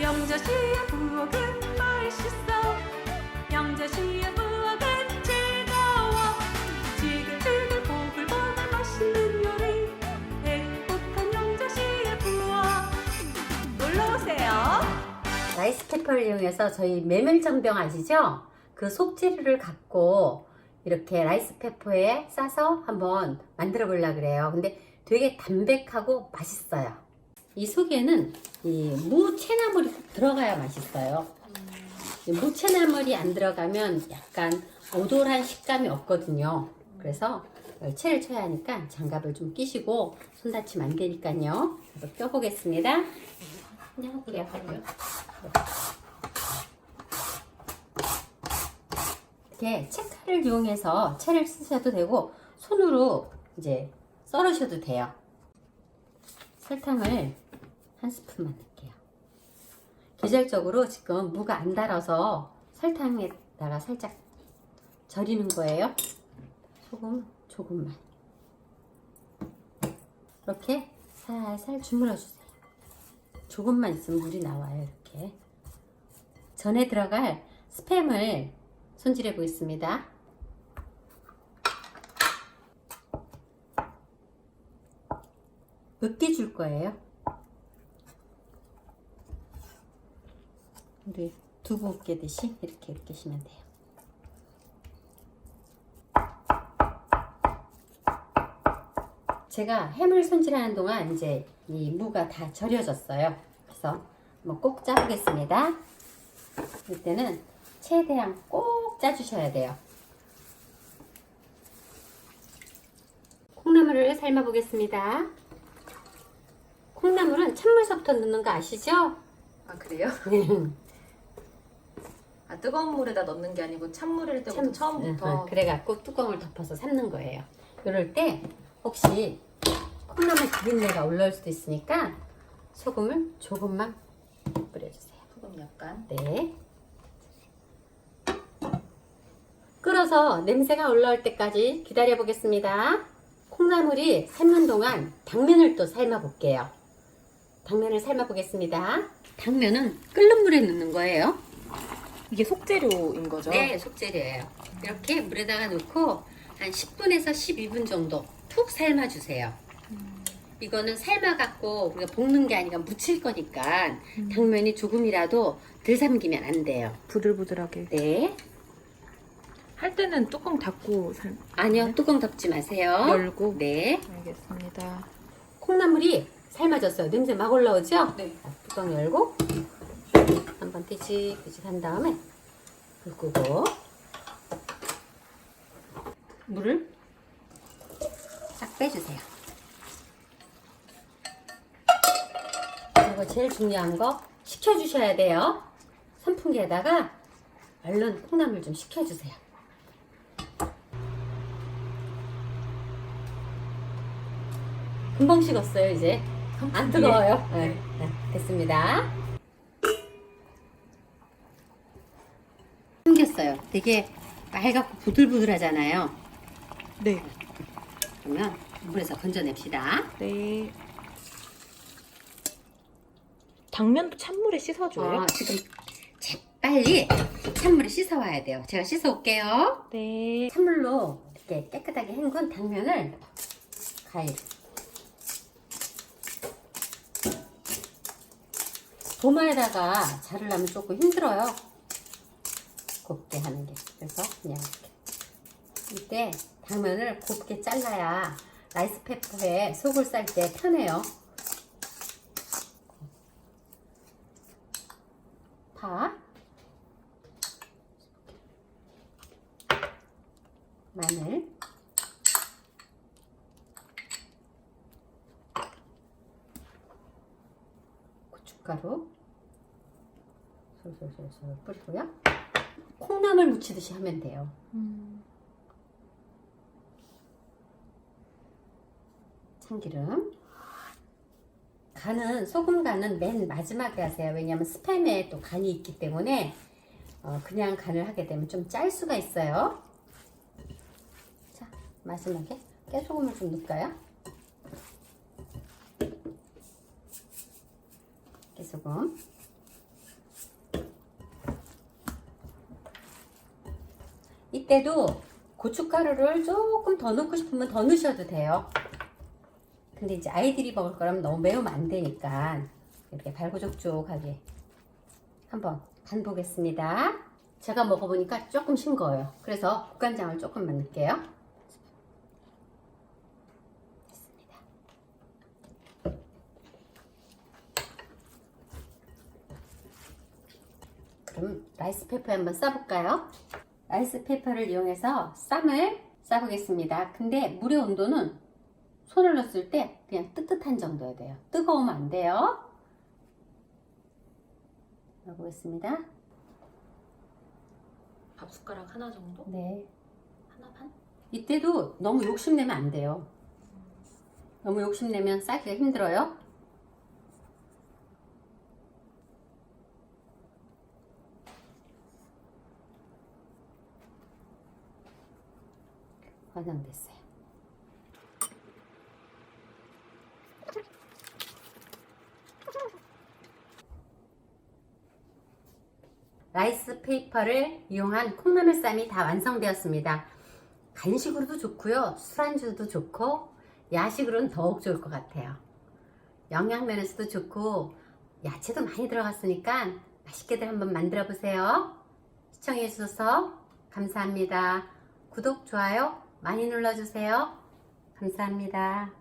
영자씨의 부엌은 맛있어 영자씨의 부엌은 즐거워 지글지글 보글보글 맛있는 요리 행복한 영자씨의 부엌 놀러오세요 라이스 페퍼를 이용해서 저희 메밀전병 아시죠? 그 속재료를 갖고 이렇게 라이스 페퍼에 싸서 한번 만들어 보려고 그래요. 근데 되게 담백하고 맛있어요. 이 속에는 이 무채나물이 꼭 들어가야 맛있어요. 이 무채나물이 안 들어가면 약간 오돌한 식감이 없거든요. 그래서 채를 쳐야 하니까 장갑을 좀 끼시고 손 다치면 안 되니까요. 그래서 껴보겠습니다. 안녕하세요. 이렇게 채칼을 이용해서 채를 쓰셔도 되고 손으로 이제 썰으셔도 돼요. 설탕을 한 스푼만 넣을게요. 계절적으로 지금 무가 안 달아서 설탕에다가 살짝 절이는 거예요. 소금 조금만. 이렇게 살살 주물러 주세요. 조금만 있으면 물이 나와요. 이렇게. 전에 들어갈 스팸을 손질해 보겠습니다. 으깨 줄 거예요. 우리 두부 으깨듯이 이렇게 으깨시면 돼요. 제가 햄을 손질하는 동안 이제 이 무가 다 절여졌어요. 그래서 한번 꼭 짜보겠습니다. 이때는 최대한 꼭 짜주셔야 돼요. 콩나물을 삶아 보겠습니다. 콩나물은 찬물서부터 넣는 거 아시죠? 아 그래요? 아 뜨거운 물에다 넣는 게 아니고 찬물일 때부터 처음부터 응, 그래갖고 뚜껑을 덮어서 삶는 거예요. 이럴 때 혹시 콩나물 비린내가 올라올 수도 있으니까 소금을 조금만 뿌려주세요. 소금 약간 네. 끓어서 냄새가 올라올 때까지 기다려 보겠습니다. 콩나물이 삶는 동안 당면을 또 삶아 볼게요. 당면을 삶아 보겠습니다. 당면은 끓는 물에 넣는 거예요. 이게 속재료인 거죠? 네, 속재료예요. 이렇게 물에다가 넣고 한 10분에서 12분 정도 푹 삶아 주세요. 이거는 삶아갖고 우리가 볶는 게 아니라 무칠 거니까 당면이 조금이라도 덜 삼기면 안 돼요. 부들부들하게 네. 할 때는 뚜껑 닫고 삶 아니요, 뚜껑 덮지 마세요. 열고 네. 알겠습니다. 콩나물이 삶아졌어요. 냄새 막 올라오죠? 네. 뚜껑 열고 한번 뒤집뒤집 한 다음에 불 끄고 물을 싹 빼주세요. 그리고 제일 중요한 거 식혀주셔야 돼요. 선풍기에다가 얼른 콩나물 좀 식혀주세요. 금방 식었어요, 이제. 안 뜨거워요. 네. 네, 됐습니다. 생겼어요. 되게 빨갛고 부들부들하잖아요. 네. 그러면 물에서 건져냅시다. 네. 당면도 찬물에 씻어줘요? 어, 지금 재- 빨리 찬물에 씻어와야 돼요. 제가 씻어올게요. 네. 찬물로 이렇게 깨끗하게 헹군 당면을 가위. 도마에다가 자르려면 조금 힘들어요. 곱게 하는 게. 그래서 그냥 이렇게. 이때 당면을 곱게 잘라야 라이스 페퍼에 속을 쌀 때 편해요. 파. 마늘. 고춧가루. 솔솔솔솔 뿌리고요. 콩나물 무치듯이 하면 돼요. 음, 참기름. 간은 소금 간은 맨 마지막에 하세요. 왜냐하면 스팸에 또 간이 있기 때문에 어, 그냥 간을 하게 되면 좀 짤 수가 있어요. 자 마지막에 깨소금을 좀 넣을까요? 깨소금. 이때도 고춧가루를 조금 더 넣고 싶으면 더 넣으셔도 돼요. 근데 이제 아이들이 먹을 거라면 너무 매우면 안 되니까 이렇게 발고족족하게 한번 간 보겠습니다. 제가 먹어보니까 조금 싱거워요. 그래서 국간장을 조금만 넣을게요. 됐습니다. 그럼 라이스 페퍼에 한번 싸볼까요? 라이스 페퍼를 이용해서 쌈을 싸보겠습니다. 근데 물의 온도는 손을 넣었을 때 그냥 뜨뜻한 정도여야 돼요. 뜨거우면 안 돼요. 넣어보겠습니다. 밥 숟가락 하나 정도? 네. 하나 반? 이때도 너무 욕심내면 안 돼요. 너무 욕심내면 싸기가 힘들어요. 완성됐어요. 라이스 페이퍼를 이용한 콩나물 쌈이 다 완성되었습니다. 간식으로도 좋고요. 술안주도 좋고 야식으로는 더욱 좋을 것 같아요. 영양면에서도 좋고 야채도 많이 들어갔으니까 맛있게들 한번 만들어 보세요. 시청해 주셔서 감사합니다. 구독, 좋아요 많이 눌러주세요. 감사합니다.